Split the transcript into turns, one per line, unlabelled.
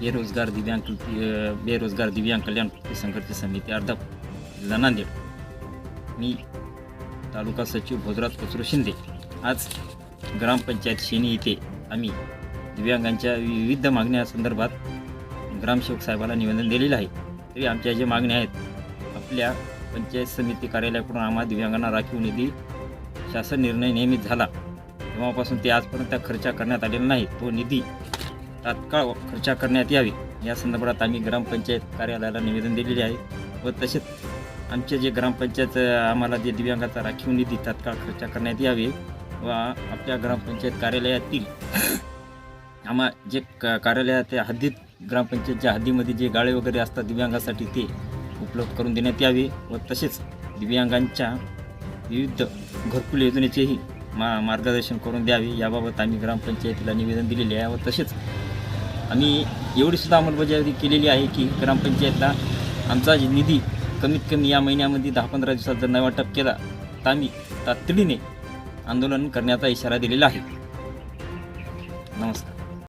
बेरोजगार दिव्यांग बेरोजगार दिव्यांग कल्याण कृती संघर्ष समिती अर्धाप जिल्हा नांदेड मी तालुका सचिव भोजराज कचरू शिंदे आज ग्रामपंचायत शेनी येथे आम्ही दिव्यांगांच्या विविध मागण्यासंदर्भात ग्रामसेवक साहेबाला निवेदन दिलेलं आहे तरी आमच्या ज्या मागण्या आहेत आपल्या पंचायत समिती कार्यालयाकडून आम्हा दिव्यांगांना राखीव निधी शासन निर्णय नियमित झाला तेव्हापासून ते आजपर्यंत खर्च करण्यात आलेला नाही तो निधी तात्काळ खर्च करण्यात यावी. या संदर्भात आम्ही ग्रामपंचायत कार्यालयाला निवेदन दिलेले आहे व तसेच आमचे जे ग्रामपंचायत आम्हाला जे दिव्यांगाचा राखीव निधी तात्काळ खर्चा करण्यात यावे व आपल्या ग्रामपंचायत कार्यालयातील आम्हा जे क कार्यालयाच्या हद्दीत ग्रामपंचायतच्या हद्दीमध्ये जे गाळे वगैरे असतात दिव्यांगासाठी ते उपलब्ध करून देण्यात यावे व तसेच दिव्यांगांच्या विविध घरकुल योजनेचेही मा मार्गदर्शन करून द्यावी. याबाबत आम्ही ग्रामपंचायतीला निवेदन दिलेले आहे व तसेच आम्ही एवढीसुद्धा अंमलबजावणी केलेली आहे की ग्रामपंचायतला आमचा निधी कमीत कमी या महिन्यामध्ये दहा पंधरा दिवसात जर नवा टप केला तर आम्ही तातडीने आंदोलन करण्याचा इशारा दिलेला आहे. नमस्कार.